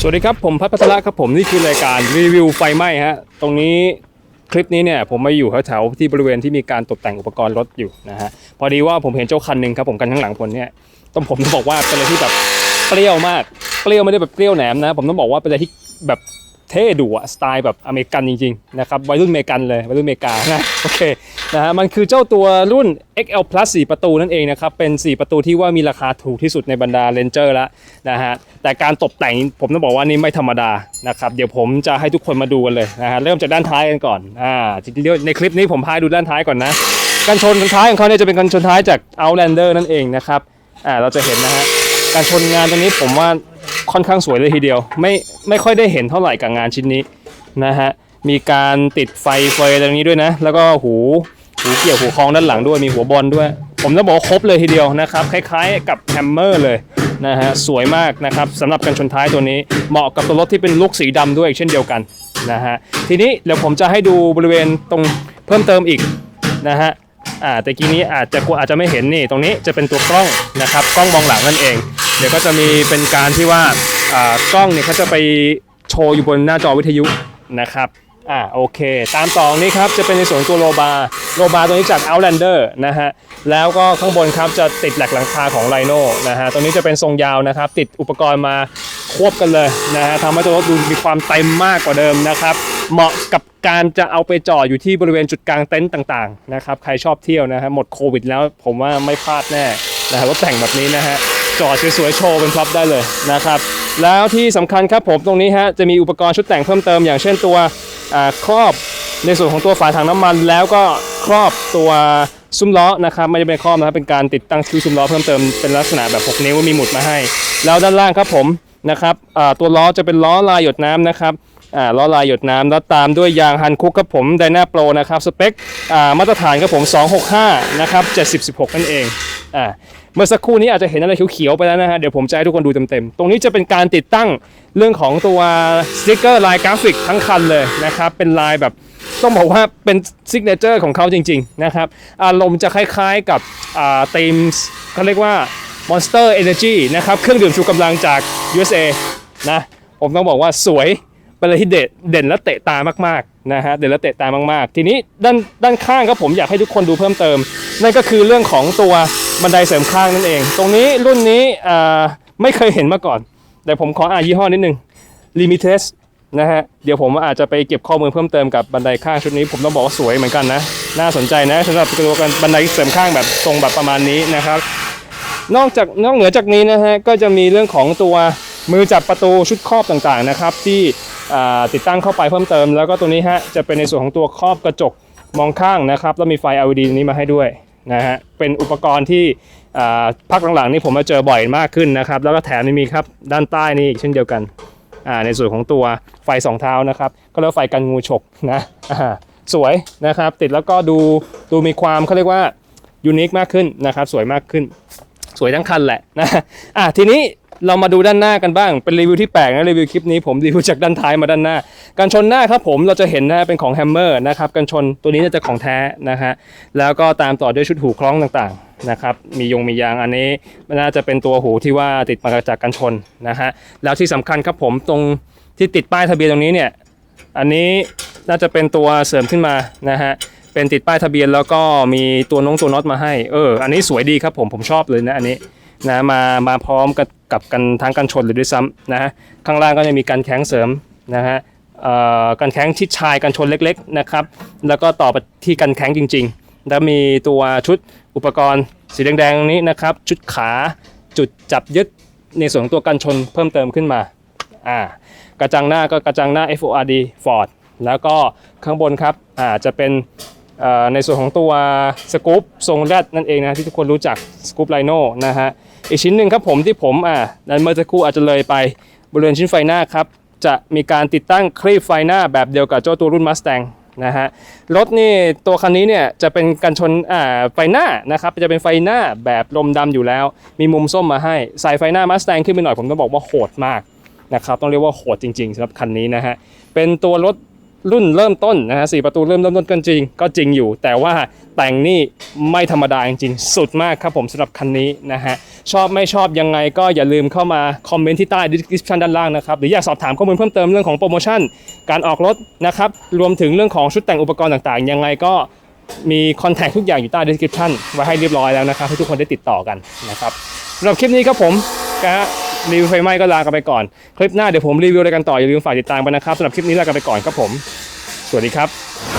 สวัสดีครับ ผมพัฒพัทระครับผมนี่คือรายการรีวิวไฟไหม้ฮะตรงนี้คลิปนี้เนี่ยผมมาอยู่แถวๆที่บริเวณที่มีการตกแต่งอุปกรณ์รถอยู่นะฮะพอดีว่าผมเห็นเจ้าคันหนึ่งครับผมกันข้างหลังผมเนี่ยต้องผมต้องบอกว่าเป็นอะไรที่แบบเปรี้ยวมากเปรี้ยวไม่ได้แบบเปรี้ยวแหนมนะ ผมต้องบอกว่าเป็นอะไรที่แบบ เท่ดุอะสไตล์แบบอเมริกันจริงๆนะครับวัยรุ่นอเมริกันเลยวัยรุ่นอเมริกานะโอเคนะฮะมันคือเจ้าตัวรุ่น XL Plus 4 ประตูนั่นเองนะครับเป็น 4 ประตูที่ว่ามีราคาถูกที่สุดในบรรดา Ranger แล้วนะฮะแต่การตกแต่งผมต้องบอกว่านี่ไม่ธรรมดานะครับเดี๋ยวผมจะให้ทุกคนมาดูกันเลยนะฮะเริ่มจากด้านท้ายกันก่อนอ่าจริงๆในคลิปนี้ผมพาดูด้านท้ายก่อนนะการชนท้ายของเขาเนี่ยจะเป็นการชนท้ายจาก Outlander นั่นเองนะครับอ่าเราจะเห็นนะฮะการชนงานตรงนี้ผมว่า ค่อนข้างสวยเลยทีเดียว ไม่ไม่ค่อยได้เห็นเท่าไหร่กับงานชิ้นนี้นะฮะมีการติดไฟเฟยตรงนี้ด้วยนะ แล้วก็หูหูเกี่ยวหูคล้องด้านหลังด้วยมีหัวบอลด้วย ผมต้องบอกครบเลยทีเดียวนะครับ คล้าย ๆ กับแฮมเมอร์เลยนะฮะสวยมากนะครับสำหรับการชนท้ายตัวนี้ เหมาะกับตัวรถที่เป็นลุคสีดำด้วยเช่นเดียวกันนะฮะทีนี้เดี๋ยวผมจะให้ดูบริเวณตรงเพิ่มเติมอีกนะฮะอ่าแต่กี้นี้อาจจะกลัวอาจจะไม่เห็นนี่ตรงนี้จะเป็นตัวกล้องนะครับกล้องมองหลังนั่นเอง เดี๋ยวก็จะมีเป็นการที่ว่าอ่ากล้องเนี่ยเขาจะไปโชว์อยู่บนหน้าจอวิทยุนะครับอ่าโอเค ตามต่อนี้ครับจะเป็นในส่วนตัวโลบาร์โลบาร์ตัวนี้จาก Outlander นะฮะแล้วก็ข้างบนครับจะติดแหลกหลังคาของ Rhino นะฮะตรงนี้จะเป็นทรงยาวนะครับ ติดอุปกรณ์มาควบกันเลยนะฮะทำให้ตัวรถดูมีความเต็มมากกว่าเดิมนะครับ เหมาะกับการจะเอาไปจอดอยู่ที่บริเวณจุดกลางเต็นต์ต่างๆนะครับใครชอบเที่ยวนะฮะหมดโควิดแล้วผมว่าไม่พลาดแน่นะฮะรถแต่งแบบนี้นะฮะ จอดสวยๆโชว์เป็นพร็อพได้เลยนะครับแล้วที่สำคัญครับผมตรงนี้ฮะจะมีอุปกรณ์ชุดแต่งเพิ่มเติมอย่างเช่นตัวครอบในส่วนของตัวฝาถังน้ำมัน แล้วก็ครอบตัวซุ้มล้อนะครับไม่ใช่เป็นครอบนะครับเป็นการติดตั้งคิ้วซุ้มล้อเพิ่มเติมเป็นลักษณะแบบ 6 นิ้วมีหมุดมาให้ แล้วด้านล่างครับผมนะครับตัวล้อจะเป็นล้อลายหยดน้ำนะครับล้อลายหยดน้ำแล้วตามด้วยยางฮันคุกครับผมไดนาโปรนะครับสเปคมาตรฐานครับผม 265 นะครับ 7016 นั่นเองอ่าเมื่อสักครู่นี้อาจจะเห็นอะไรเขียวๆไปแล้วนะฮะเดี๋ยวผมจะให้ทุกคนดูเต็มๆตรงนี้จะเป็นการติดตั้งเรื่องของตัวสติกเกอร์ลายกราฟิกทั้งคันเลยนะครับเป็นลายแบบต้องบอกว่าเป็นซิกเนเจอร์ของเขาจริงๆนะครับอารมณ์จะคล้ายๆกับอ่าทีมเขาเรียกว่า Monster Energy นะครับเครื่องดื่มชูกำลังจาก USA นะผมต้องบอกว่าสวยเป็นอะไรที่เด่นเด่นและเตะตามากๆนะฮะเด่นและเตะตามากๆ ทีนี้ด้านด้านข้างครับผมอยากให้ทุกคนดูเพิ่มเติม นั่นก็คือเรื่องของตัว บันไดเสริมข้างนั่นเอง ตรงนี้รุ่นนี้ไม่เคยเห็นมาก่อน แต่ผมขออ่านยี่ห้อนิดนึง Limites นะฮะ เดี๋ยวผมอาจจะไปเก็บข้อมูลเพิ่มเติมกับบันไดข้างชุดนี้ ผมต้องบอกว่าสวยเหมือนกันนะ น่าสนใจนะสำหรับตัวกันบันไดเสริมข้างแบบทรงแบบประมาณนี้นะครับ นอกจากนอกเหนือจากนี้นะฮะก็จะมีเรื่องของตัวมือจับประตูชุดครอบต่างๆนะครับที่ติดตั้งเข้าไปเพิ่มเติม แล้วก็ตัวนี้ฮะจะเป็นในส่วนของตัวครอบกระจกมองข้างนะครับแล้วมีไฟ LED นี้มาให้ด้วย นะฮะเป็นอุปกรณ์ที่พักหลังๆนี่ผมมาเจอบ่อยมากขึ้นนะครับ แล้วก็แถมมีครับด้านใต้นี่อีกเช่นเดียวกันในส่วนของตัวไฟสองเท้านะครับก็เรียกว่าไฟกันงูฉกนะสวยนะครับติดแล้วก็ดูดูมีความเขาเรียกว่ายูนิคมากขึ้นนะครับสวยมากขึ้น สวยทั้งคันแหละนะอะทีนี้ เรามาดูด้านหน้ากันบ้างเป็นรีวิวที่แปลกนะรีวิวคลิปนี้ผมรีวิวจากด้านท้ายมาด้านหน้าการชนหน้าครับผมเราจะเห็นนะเป็นของแฮมเมอร์นะครับการชนตัวนี้จะของแท้นะฮะแล้วก็ตามต่อด้วยชุดหูคล้องต่างๆนะครับมียงมียางอันนี้น่าจะเป็นตัวหูที่ว่าติดมาจากการชนนะฮะแล้วที่สำคัญครับผมตรงที่ติดป้ายทะเบียนตรงนี้เนี่ยอันนี้น่าจะเป็นตัวเสริมขึ้นมานะฮะเป็นติดป้ายทะเบียนแล้วก็มีตัวน้องตัวน็อตมาให้เอออันนี้สวยดีครับผมผมชอบเลยนะอันนี้นะมามาพร้อมกับ กับกันทั้งกันชนเลยด้วยซ้ำนะฮะข้างล่างก็จะมีการแข้งเสริมนะฮะกันแข้งชิดชายกันชนเล็กๆนะครับแล้วก็ต่อไปที่กันแข้งจริงๆ แล้วมีตัวชุดอุปกรณ์สีแดงๆนี้นะครับชุดขาจุดจับยึดในส่วนของตัวกันชนเพิ่มเติมขึ้นมาอ่ากระจังหน้าก็กระจังหน้า FORD Ford แล้วก็ข้างบนครับอ่าจะเป็นในส่วนของตัวสกู๊ปทรงแรดนั่นเองนะที่ทุกคนรู้จักสกู๊ปไลโน่นะฮะ อีกชิ้นหนึ่งครับผมที่ผมอ่านั้นเมื่อสักครู่อาจจะเลยไปบริเวณชิ้นไฟหน้าครับ จะมีการติดตั้งคลีปไฟหน้าแบบเดียวกับเจ้าตัวรุ่น Mustang นะฮะรถนี่ตัวคันนี้เนี่ยจะเป็นกันชนอ่าไฟหน้านะครับจะเป็นไฟหน้าแบบลมดำอยู่แล้ว มีมุมส้มมาให้ใส่ไฟหน้า Mustang ขึ้นไปหน่อยผมต้องบอกว่าโหดมากนะครับต้องเรียกว่าโหดจริงๆสำหรับคันนี้นะฮะเป็นตัวรถ รุ่นเริ่มต้นนะฮะสี่ประตูเริ่มเริ่มต้นก็จริง ก็จริงอยู่ แต่ว่าแต่งนี่ไม่ธรรมดาจริงๆ สุดมากครับผมสำหรับคันนี้นะฮะชอบไม่ชอบยังไงก็อย่าลืมเข้ามาคอมเมนต์ที่ใต้ description ด้านล่างนะครับหรืออยากสอบถามข้อมูลเพิ่มเติมเรื่องของโปรโมชั่น การออกรถนะครับรวมถึงเรื่องของชุดแต่งอุปกรณ์ต่างๆ ยังไงก็มีคอนแทคทุกอย่างอยู่ใต้ description ไว้ให้เรียบร้อยแล้วนะครับให้ทุกคนได้ติดต่อกันนะครับสำหรับคลิปนี้ครับผมนะฮะ รีวิวไฟไหม้ก็ลากันไปก่อน คลิปหน้าเดี๋ยวผมรีวิวอะไรกันต่ออย่าลืมฝากติดตามไปนะครับสำหรับคลิปนี้ลากันไปก่อนครับผม สวัสดีครับ